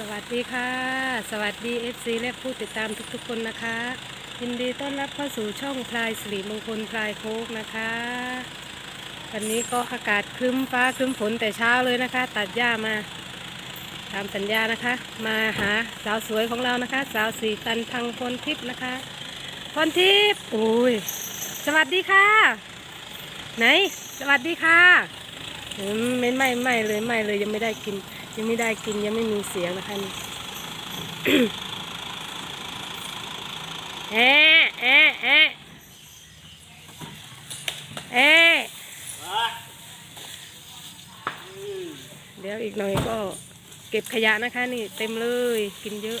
สวัสดีค่ะ สวัสดี FC และผู้ติดตามทุกๆคนนะคะ ยินดีต้อนรับเข้าสู่ช่องพลายสิริมงคลพลายโคกนะคะ วันนี้ก็อากาศครึ้มฟ้าครึ้มฝนแต่เช้าเลยนะคะ ตัดหญ้ามา ตามสัญญานะคะ มาหาสาวสวยของเรานะคะ สาวสีตันพังพลทิพย์นะคะพลทิพย์อุ้ยสวัสดีค่ะ ไหน สวัสดีค่ะอืมไม่ไม่ไม่เลยไม่เลยยังไม่ได้กิน ยังไม่ได้กินยังไม่มีเสียงนะคะนี่เอ๊ะเอ๊ะเอ๊ะเอ๊ะเดี๋ยวอีกหน่อยก็เก็บขยะนะคะนี่เต็มเลยกินเยอะ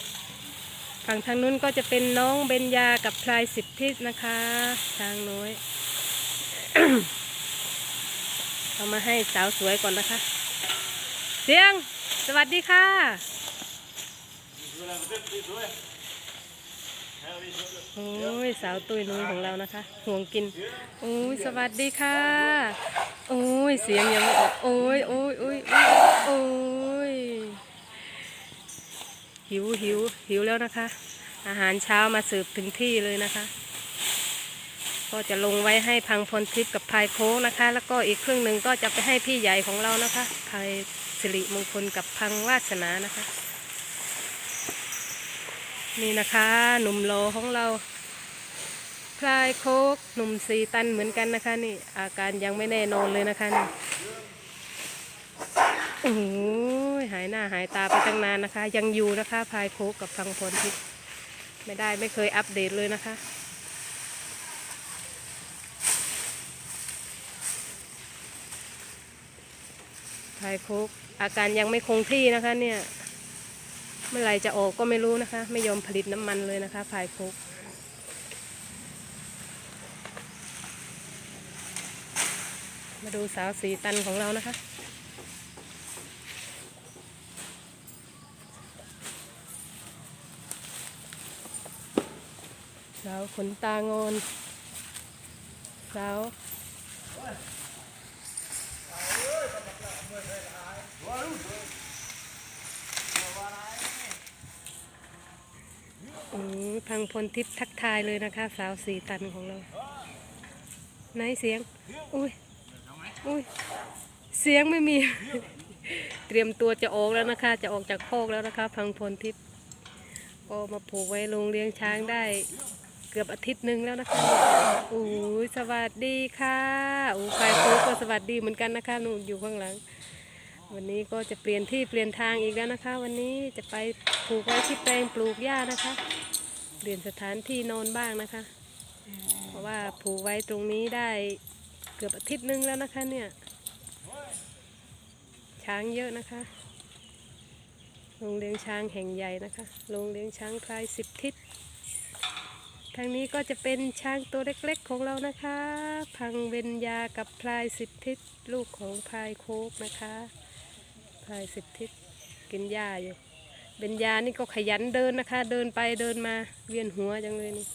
ฝั่งทางนู้นก็จะเป็นน้องเบญญากับพลายสิบทิศนะคะช้างน้อยเอามาให้สาวสวยก่อนนะคะ เสียง สวัสดีค่ะ โอ้ยสาวตุยนุ้ยของเรานะคะห่วงกิน โอ้ยสวัสดีค่ะ โอ้ยเสียงยังไม่ออกโอ้ยโอ้ยโอ้ยโอ้ยโอ้ยหิวหิวหิวแล้วนะคะ อาหารเช้ามาสืบถึงที่เลยนะคะ ก็จะลงไว้ให้พังพลทิพย์กับพายโค้งนะคะ แล้วก็อีกครึ่งหนึ่งก็จะไปให้พี่ใหญ่ของเรานะคะพาย สิริมงคลกับพังวาสนานะคะ นี่นะคะ หนุ่มโลของเราพลายโคกหนุ่มสีตันเหมือนกันนะคะ นี่ อาการยังไม่แน่นอนเลยนะคะนี่โอ้โหหายหน้าหายตาไปตั้งนานนะคะ ยังอยู่นะคะพลายโคกกับพังพลทิพย์ไม่ได้ไม่เคยอัปเดตเลยนะคะ พายโคกอาการยังไม่คงที่นะคะเนี่ย เมื่อไรจะออกก็ไม่รู้นะคะ ไม่ยอมผลิตน้ำมันเลยนะคะพายโคกมาดูสาวสีตันของเรานะคะ สาวขนตางอนสาว อืมพังพลทิพย์ทักทายเลยนะคะ สาวสีตันของเราไหนเสียง อุ้ยอุ้ยเสียงไม่มี เตรียมตัวจะออกแล้วนะคะ จะออกจากโคกแล้วนะคะ พังพลทิพย์ก็มาผูกไว้โรงเลี้ยงช้างได้ เกือบอาทิตย์หนึ่งแล้วนะคะโอ้ยสวัสดีค่ะโอ้ใครโคกก็สวัสดีเหมือนกันนะคะนูนอยู่ข้างหลัง วันนี้ก็จะเปลี่ยนที่เปลี่ยนทางอีกแล้วนะคะ วันนี้จะไปปลูกไว้ที่แปลงปลูกหญ้านะคะ เปลี่ยนสถานที่นอนบ้างนะคะ เพราะว่าปลูกไว้ตรงนี้ได้เกือบอาทิตย์หนึงแล้วนะคะเนี่ยช้างเยอะนะคะโรงเลี้ยงช้างแห่งใหญ่นะคะโรงเลี้ยงช้างพลายสิบทิศทางนี้ก็จะเป็นช้างตัวเล็กๆของเรานะคะ พังเบญญากับพลายสิบทิศลูกของพลายโคกนะคะ พลายสิบทิศกินหญ้าอยู่เบญญานี่ก็ขยันเดินนะคะ เดินไปเดินมาเวียนหัวจังเลยนี่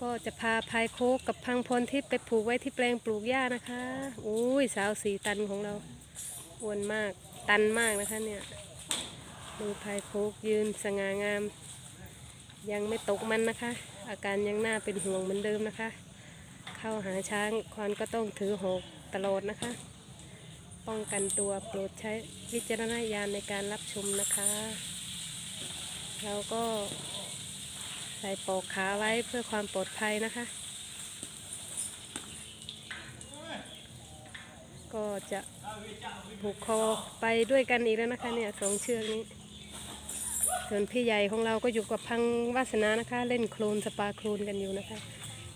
ก็จะพาพายโคกกับพังพลทิพย์ไปผูกไว้ที่แปลงปลูกหญ้านะคะอุ้ยสาวสีตันของเราอ้วนมากตันมากนะคะเนี่ยดูพายโคกยืนสง่างาม ยังไม่ตกมันนะคะ อาการยังน่าเป็นห่วงเหมือนเดิมนะคะ เข้าหาช้างควานก็ต้องถือหอกตลอดนะคะ ป้องกันตัวโปรดใช้วิจารณญาณในการรับชมนะคะ เราก็ใส่ปอกขาไว้เพื่อความปลอดภัยนะคะ ก็จะผูกคอไปด้วยกันอีกแล้วนะคะเนี่ยสองเชือกนี้ ส่วนพี่ใหญ่ของเราก็อยู่กับพังวาสนานะคะ เล่นโคลนสปาโคลนกันอยู่นะคะ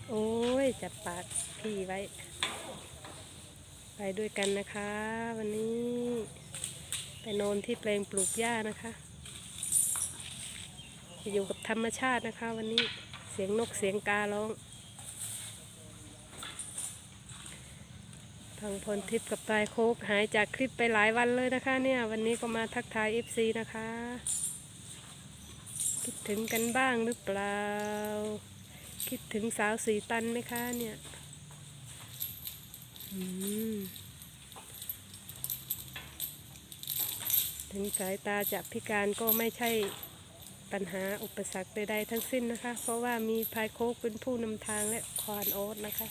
โอ้ยจับปากพี่ไว้ ไปด้วยกันนะคะ วันนี้ ไปนอนที่แปลงปลูกหญ้านะคะอยู่กับธรรมชาตินะคะ วันนี้เสียงนกเสียงการ้องพังพลทิพย์กับปลายโคกหายจากคลิปไปหลายวันเลยนะคะ เนี่ย วันนี้ก็มาทักทาย FC นะคะ คิดถึงกันบ้างหรือเปล่า คิดถึงสาวสีตันไหมคะเนี่ยถึงสายตาจะพิการก็ไม่ใช่ปัญหาอุปสรรคใดๆทั้งสิ้นนะคะ เพราะว่ามีพายโคกเป็นผู้นำทางและควานโอ๊ตนะคะ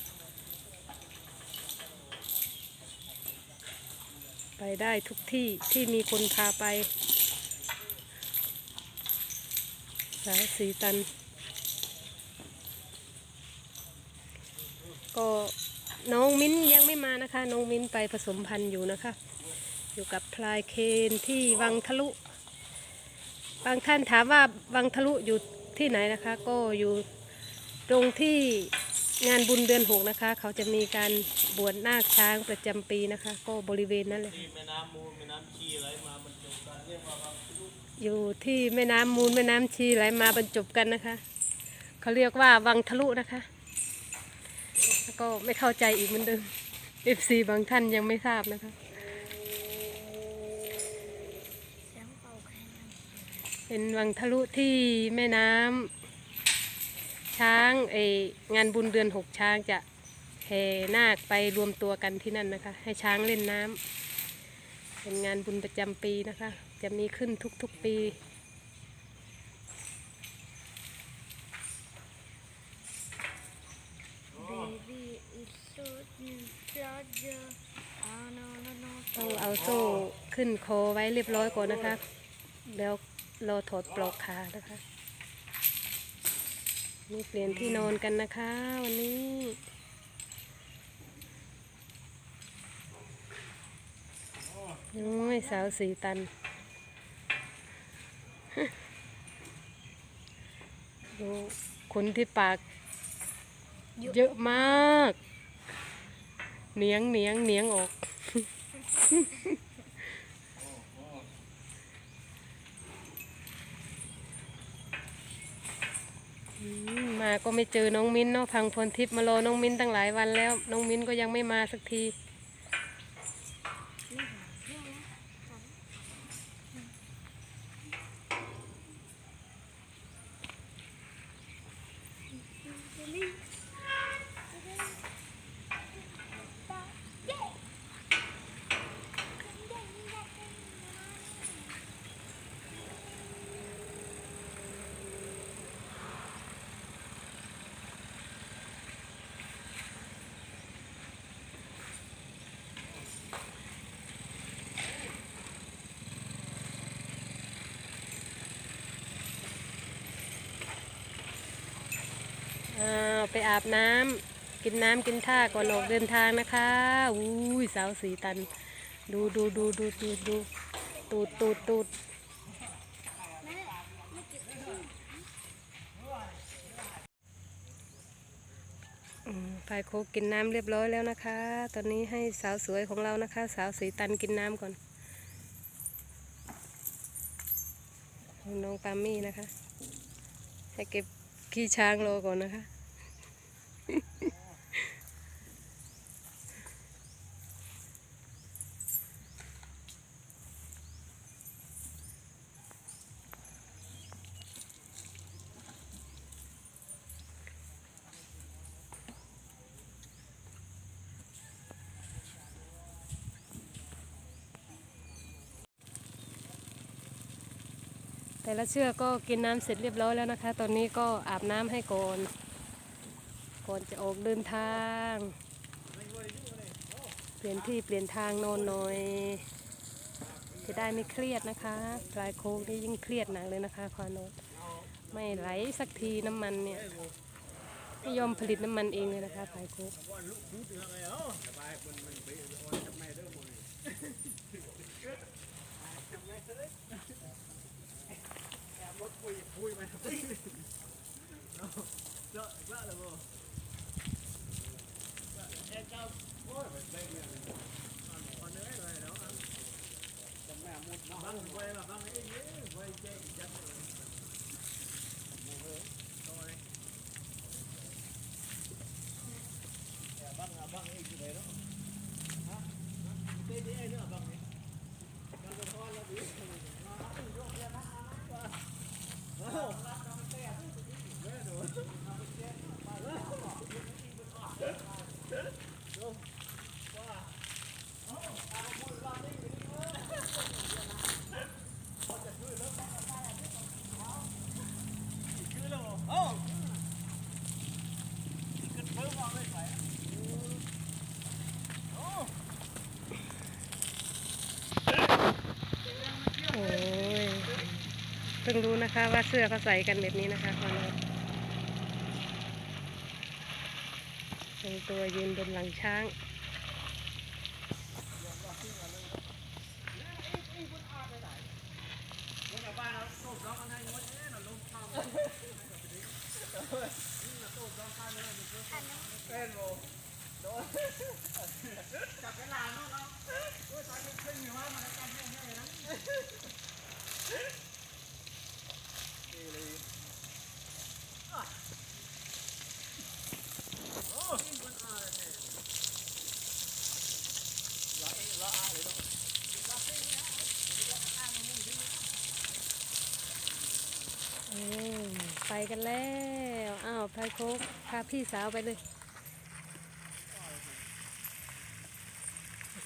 ไปได้ทุกที่ที่มีคนพาไป สายสีตัน ก็น้องมิ้นยังไม่มานะคะ น้องมิ้นไปผสมพันธุ์อยู่นะคะ อยู่กับพลายเคนที่วังทะลุ บางท่านถามว่าวังทะลุอยู่ที่ไหนนะคะ ก็อยู่ตรงที่งานบุญเดือนหกนะคะ เขาจะมีการบวชนาคช้างประจำปีนะคะ ก็บริเวณนั้นเลยที่แม่น้ำมูลแม่น้ำชีไหลมาบรรจบกันเรียกว่าวังทะลุ อยู่ที่แม่น้ำมูลแม่น้ำชีไหลมาบรรจบกันนะคะ เขาเรียกว่าวังทะลุนะคะ แล้วก็ไม่เข้าใจอีกเหมือนเดิม FC บางท่านยังไม่ทราบนะคะเป็นวังทะลุที่แม่น้ำช้างเองานบุญเดือนหกช้างจะแห่นาคไปรวมตัวกันที่นั่นนะคะ ให้ช้างเล่นน้ำเป็นงานบุญประจำปีนะคะ จะมีขึ้นทุกๆปี Baby, it's so larger. Oh no no no. ต้องเอาโซ่ขึ้นคอไว้เรียบร้อยก่อนนะคะแล้วรอถอดปลอกขานะคะนี่เปลี่ยนที่นอนกันนะคะ วันนี้โอ้ยสาวสีตัน ดูขนที่ปาก เยอะมากเหนียงเหนียงเหนียงออกอืมมาก็ไม่เจอน้องมิ้นเนาะพังพรทิพย์มารอน้องมิ้นตั้งหลายวันแล้ว น้องมิ้นก็ยังไม่มาสักที อ่าไปอาบน้ำกินน้ำกินท่าก่อนออกเดินทางนะคะอุ้ยสาวสีตัน ดูดูดูดูดูดูตูดตูดตูดพายโคกินน้ำเรียบร้อยแล้วนะคะ ตอนนี้ให้สาวสวยของเรานะคะ สาวสีตันกินน้ำก่อน น้องปามี่นะคะ ให้เก็บขี้ช้างรอก่อนนะคะ แต่ละเชือกก็กินน้ำเสร็จเรียบร้อยแล้วนะคะ ตอนนี้ก็อาบน้ำให้ก่อน ก่อนจะออกเดินทาง เปลี่ยนที่เปลี่ยนทางนอนหน่อย จะได้ไม่เครียดนะคะปลายโค้งนี่ยิ่งเครียดหนักเลยนะคะควานโนไม่ไหลสักทีน้ำมันเนี่ยไม่ยอมผลิตน้ำมันเองเลยนะคะปลายโค้ง What we we might have taken. No, not not at all. Em cho quá phải đây nè. Rồi đó. Chẳng nào một nó quay là băng ấy quay chơi. ดูนะคะ ว่าเสื้อเขาใส่กันแบบนี้นะคะของเราแต่งตัวยืนบนหลังช้าง ไปกันแล้ว อ้าวพายโคกพาพี่สาวไปเลย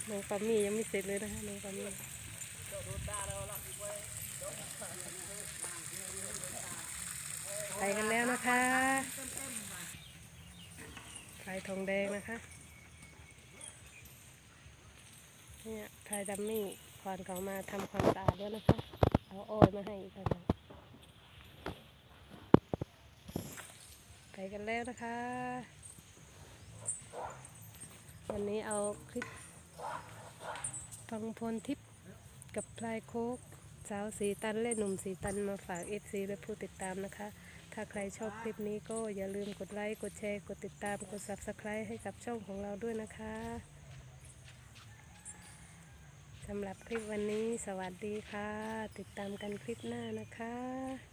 น้องปามี่ยังไม่เสร็จเลยนะคะน้องปามี่ไปกันแล้วนะคะพายทองแดงนะคะเนี่ยพายดัมมี่ควานเขามาทำความสะอาดแล้วนะคะ เอาอ้อยมาให้อีกแล้วไปกันแล้วนะคะ วันนี้เอาคลิปฟังพลทิพย์กับพลายโคกสาวสีตันและหนุ่มสีตันมาฝาก FC และผู้ติดตามนะคะ ถ้าใครชอบคลิปนี้ก็อย่าลืมกดไลค์ กดแชร์ กดติดตาม กด Subscribe ให้กับช่องของเราด้วยนะคะำหรับคลิปวันนี้สวัสดีค่ะ ติดตามกันคลิปหน้านะคะ